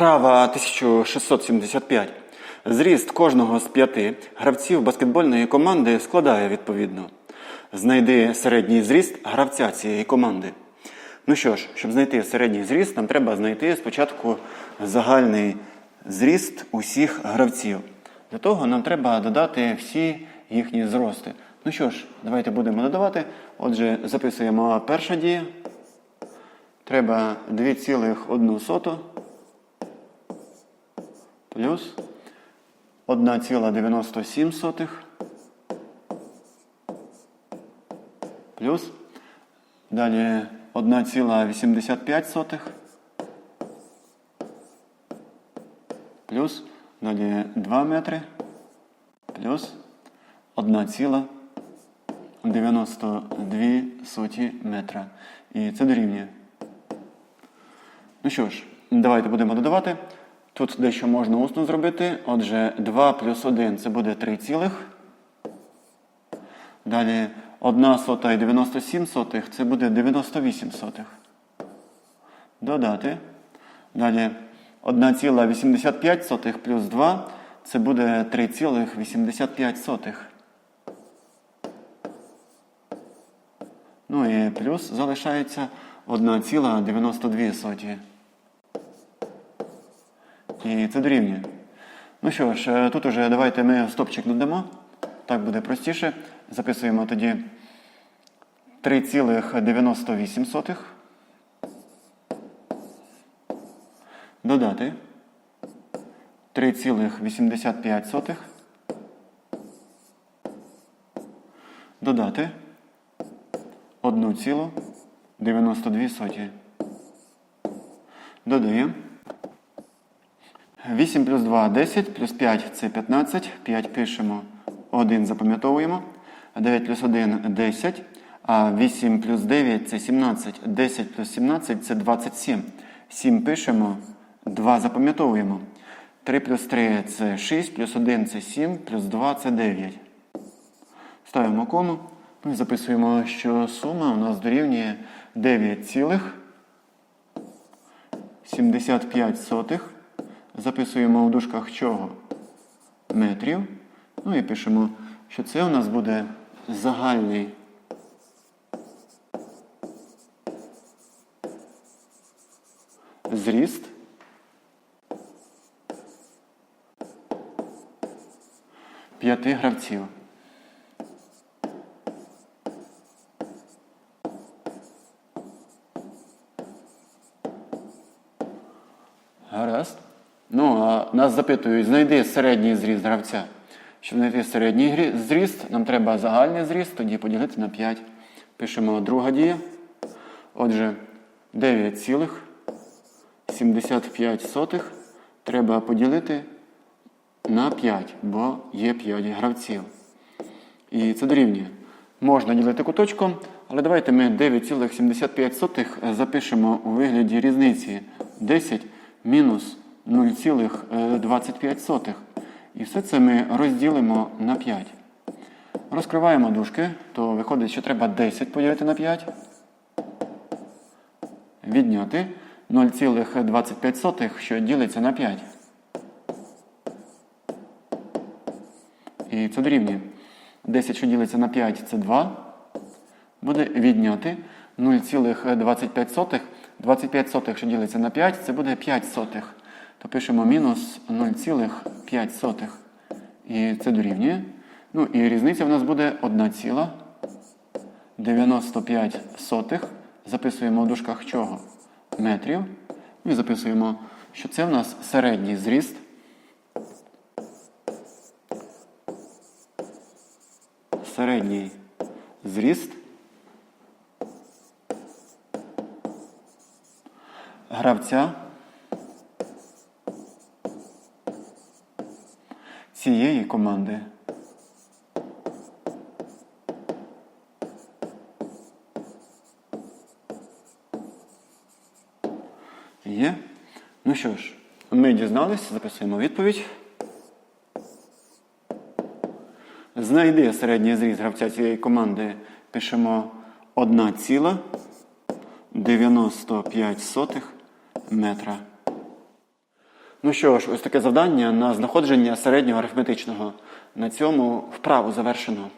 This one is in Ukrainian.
Вправа 1675. Зріст кожного з п'яти гравців баскетбольної команди складає відповідно. Знайди середній зріст гравця цієї команди. Ну що ж, щоб знайти середній зріст, нам треба знайти спочатку загальний зріст усіх гравців. Для того нам треба додати всі їхні зрости. Ну що ж, давайте будемо додавати. Отже, записуємо перша дія. Треба 2,1 плюс 1,97 плюс далі 1,85 плюс далі 2 метри плюс 1,92 соті метра. І це дорівнює. Ну що ж, давайте будемо додавати. Тут дещо можна усно зробити. Отже, 2 плюс 1 це буде 3 цілих. Далі 1 сота і 97 сотих це буде 98 сотих. Додати. Далі 1,85 сотих плюс 2 це буде 3,85 сотих. Ну і плюс залишається 1,92 соті. І це дорівнює. Ну що ж, е, тут уже давайте ми стопчик додамо. Так буде простіше. Записуємо тоді 3,98. Додати 3,85. Додати 1,92. Додаємо. 8 плюс 2 10, плюс 5 це 15. 5 пишемо, 1 запам'ятовуємо. 9 плюс 1 10. А 8 плюс 9 це 17. 10 плюс 17 це 27. 7 пишемо, 2 запам'ятовуємо. 3 плюс 3 це 6, плюс 1 це 7, плюс 2 це 9. Ставимо кому. Ну і записуємо, що сума у нас дорівнює 9,75. Записуємо в дужках чого? Метрів. Ну і пишемо, що це у нас буде загальний зріст. П'яти гравців. Гаразд. Ну, а нас запитують, знайди середній зріст гравця. Щоб знайти середній зріст, нам треба загальний зріст, тоді поділити на 5. Пишемо друга дія. Отже, 9,75 треба поділити на 5, бо є 5 гравців. І це дорівнює. Можна ділити куточком, але давайте ми 9,75 запишемо у вигляді різниці 10 мінус 0,25. І все це ми розділимо на 5. Розкриваємо дужки, то виходить, що треба 10 поділити на 5. Відняти 0,25, що ділиться на 5. І це дорівнює. 10, що ділиться на 5, це 2. Буде відняти 0,25. 25 сотих, що ділиться на 5, це буде 5 сотих. То пишемо мінус 0,5. І це дорівнює. Ну і різниця в нас буде 1,95. Записуємо в дужках чого? Метрів. І записуємо, що це в нас середній зріст. Середній зріст гравця цієї команди. Є. Ну що ж, ми дізналися, записуємо відповідь. Знайди середній зріст гравця цієї команди. Пишемо 1,95 метра. Ну що ж, ось таке завдання на знаходження середнього арифметичного. На цьому вправу завершено.